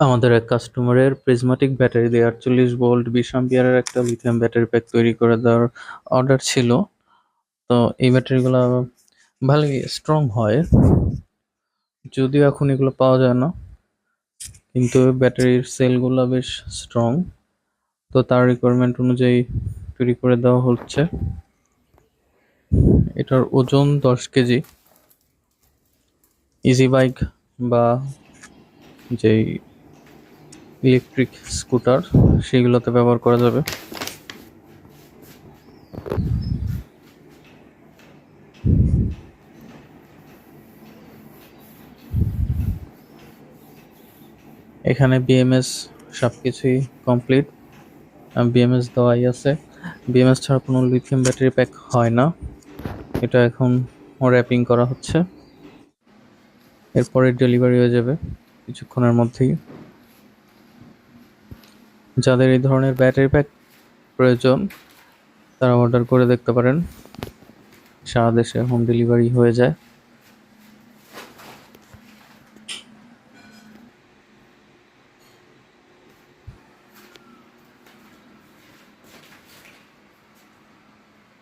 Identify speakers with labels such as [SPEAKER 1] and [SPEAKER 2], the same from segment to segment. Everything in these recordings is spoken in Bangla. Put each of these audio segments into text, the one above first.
[SPEAKER 1] আমাদের এক কাস্টমারের প্রিজমাটিক ব্যাটারি দিয়ে আটচল্লিশ ভোল্ট বিশ অ্যাম্পিয়ারের একটা লিথিয়াম ব্যাটারি প্যাক তৈরি করে দেওয়ার অর্ডার ছিল। তো এই ব্যাটারিগুলো ভালোই স্ট্রং হয়। যদিও এখন এগুলো পাওয়া যায় না, কিন্তু ব্যাটারির সেলগুলো বেশ স্ট্রং তো তার রিকোয়ারমেন্ট অনুযায়ী তৈরি করে দেওয়া হচ্ছে। এটার ওজন দশ কেজি। ইজি বাইক বা যেই ইলেকট্রিক স্কুটার সেগুলোতে ব্যবহার করা যাবে। এখানে বিএমএস সব কিছুই কমপ্লিট বিএমএস দেওয়াই আছে। বিএমএস ছাড়া কোনো লিথিয়াম ব্যাটারি প্যাক হয় না। এটা এখন র্যাপিং করা হচ্ছে। এরপরে ডেলিভারি হয়ে যাবে কিছুক্ষণের মধ্যেই। যাদের এই ধরনের ব্যাটারি প্যাক প্রয়োজন, তারা অর্ডার করে দেখতে পারেন। সারা দেশে হোম ডেলিভারি হয়ে যায়।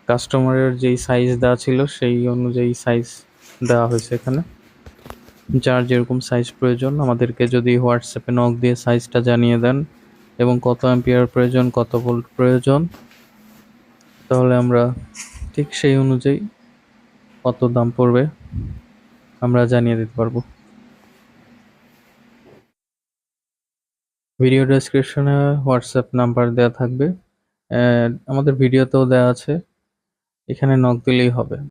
[SPEAKER 1] কাস্টমারের যেই সাইজ দেওয়া ছিল, সেই অনুযায়ী সাইজ দেওয়া হয়েছে এখানে। যার যেরকম সাইজ প্রয়োজন, আমাদেরকে যদি হোয়াটসঅ্যাপে নক দিয়ে সাইজটা জানিয়ে দেন এবং কত অ্যাম্পিয়ার প্রয়োজন, কত ভোল্ট প্রয়োজন, তাহলে আমরা ঠিক সেই অনুযায়ী কত দাম পড়বে আমরা জানিয়ে দিতে পারব। ভিডিও ডেসক্রিপশনে হোয়াটসঅ্যাপ নাম্বার দেওয়া থাকবে। আমাদের ভিডিওতেও দেওয়া আছে। এখানে নক দিলেই হবে।